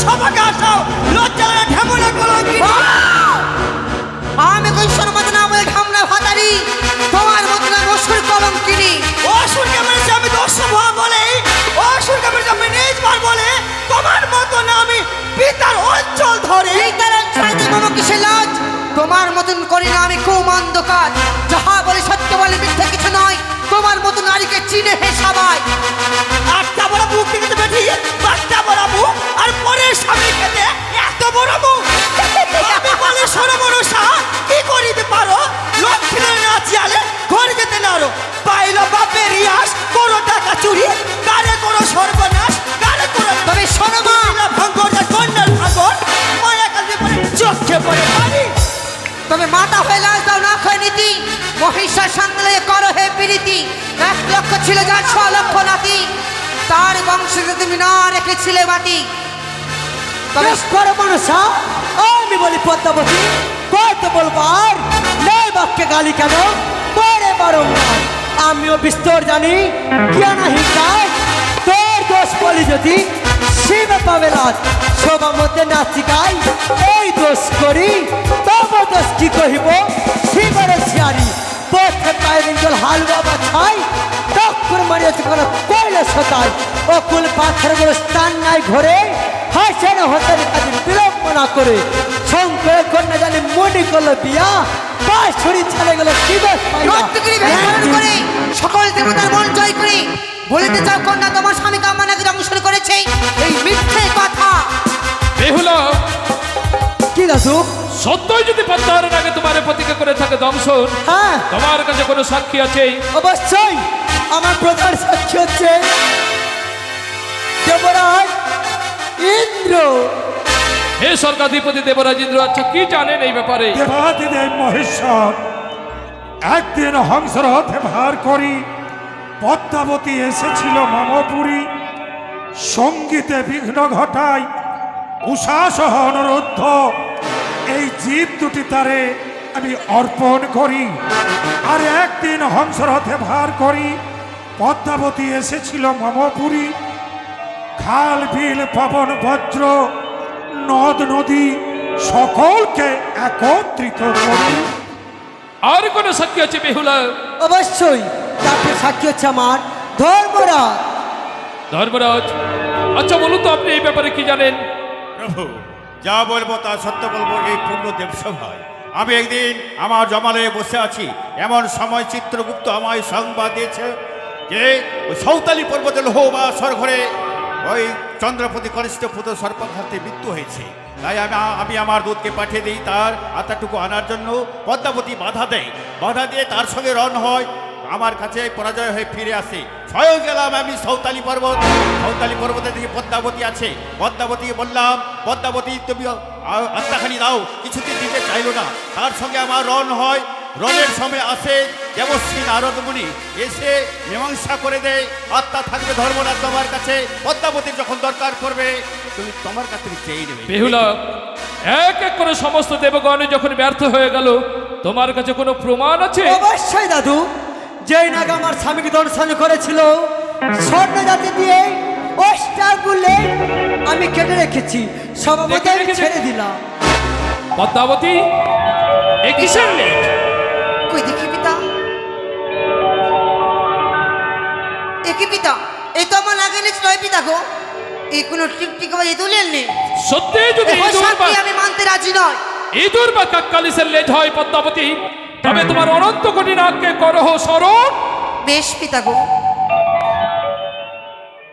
সবাকে আসাও লজ্জা লাগে ঢেমুনা কলঙ্কি আমি কই সনমত বলে ঘামনা ভাতারি তোমার মতো অসুর কলঙ্কিনী। অসুরকে মেরেছে আমি দোষ ভা বলে অসুরকে মেরেছে আমি নিজবার বলে তোমার মতো না আমি পিতার অঞ্চল ধরে। কিসে লাজ তোমার মতন করি না আমি খুব অন্ধকার যাহা বলে সত্য বলে মাতা হয়ে লাজ দাও, না খয় নীতি। মহিষার সঙ্গে করো হে প্রীতি। এক লক্ষ ছিল যার, ছ লক্ষ নাতি। তার বংশকে তুমি না রেখেছিলে মাটি। তবে করো মনসা আমি বলি পদ্মাবতী, কত বলবার নেই বাক্যে গালি কেন? পরে বারংবার আমিও বিস্তর জানি জ্ঞান হিংসায় তোর দোষ বলি যদি শিব পাবে রাত সবার মধ্যে নাচিকাই এই দোষ করি দোষ কি কহিব? শিবের ছিয়ারি পথে পায়ের জল হাল বাবা ছাই, টক্কর মারিয়েছে কোনো কইলে সতাই। অকুল পাথর পাথরগুলো স্থান নাই ঘরে হাসে না হতে কাজে বিলম্ব না করে। শঙ্করের কন্যা জানি মনে করল বিয়া পাঁচ ছড়ি ছেলে গেল করে সকল দেবতার মন জয় করে বলিতে চাও কন্যা, তোমার সত্যই যদি পদ্মার আগে তোমার প্রতিজ্ঞা করে থাকে দংশন হ্যাঁ। তোমার কাছে কোনো সাক্ষী আছে? অবশ্যই আমার প্রধান সাক্ষী হচ্ছে দেবরাজ ইন্দ্র। হে স্বর্গাধিপতি দেবরাজেন্দ্র আচ্ছা কি জানেন এই ব্যাপারে? দেবাদিদেব মহেশ্বর একদিন হংসরথে ভার করি পদ্মাবতী এসেছিল মামপুরী সঙ্গীতে বিঘ্ন ঘটায় উষাসহ অনুরুদ্ধ এই জীব দুটি তারে আমি অর্পণ করি। আর একদিন হংসরথে ভার করি। পদ্মাবতী এসেছিল মমপুরী। খাল বিল পবন বজ্র নদ নদী সকলকে একত্রিত করি। আর কোনো সাক্ষী আছে বেহুলা? অবশ্যই তারপরে সাক্ষী হচ্ছে আমার ধর্মরাজ। ধর্মরাজ আচ্ছা বলুন তো আপনি এই ব্যাপারে কি জানেন? প্রভু যা বলব তা সত্য বলব, এই পূর্ণ দেবসভায় আমি একদিন আমার জমালয়ে বসে আছি, এমন সময় চিত্রগুপ্ত আমায় সংবাদ দিয়েছে যে ওই সৌতালি পর্বতে লোহ বা ঘরে ওই চন্দ্রপতি কনিষ্ঠ পুত্র সর্পঘাতে মৃত্যু হয়েছে। তাই আমি আমি আমার দুধকে পাঠিয়ে দিই, তার আত্মাটুকু আনার জন্য পদ্মাবতী বাধা দেয়। বাধা দিয়ে তার সঙ্গে রন হয়। আমার কাছে পরাজয় হয়ে ফিরে আসে। স্বয়ং গেলাম আমি সৌতালি পর্বত। সৌতালি পর্বতের দিকে পদ্মাবতী আছে। পদ্মাবতীকে বললাম পদ্মাবতী তুমি আত্মাখানি দাও কিছুদিন দিতে চাইলো না। তার সঙ্গে আমার রণ হয়। রনের সময় আসে দেবশ্রী নারদমণি। এসে মীমাংসা করে দেয়। আত্মা থাকবে ধর্মরাজ তোমার কাছে। পদ্মাবতীর যখন দরকার পড়বে তুমি তোমার কাছ থেকে চেয়ে নেবে। বেহুলা এক এক করে সমস্ত দেবগণ যখন ব্যর্থ হয়ে গেল তোমার কাছে কোনো প্রমাণ আছে? অবশ্যই দাদু। যেই নাগ আমার স্বামীকে দর্শন করেছিল স্বর্ণ জাতি দিয়ে ওস্টার বলে আমি কেটে রেখেছি। সভাপতি আমি ছেড়ে দিলাম। পদ্মাবতী এ কিসের লেখ কই দেখি পিতা। একই পিতা? এই তো আমার লাগে নিচ নয় পিতা গো। এই কোনো টিকটিক বা ইঁদুলের নেই। সত্যি যদি এ ইঁদুর আমি মানতে রাজি নয় ইঁদুর বা কাককালিসের লেজ হয় পদ্মাবতী। তবে তোমার অনন্ত কোটি নাগকে করহ স্মরণ বেশ পিতা গো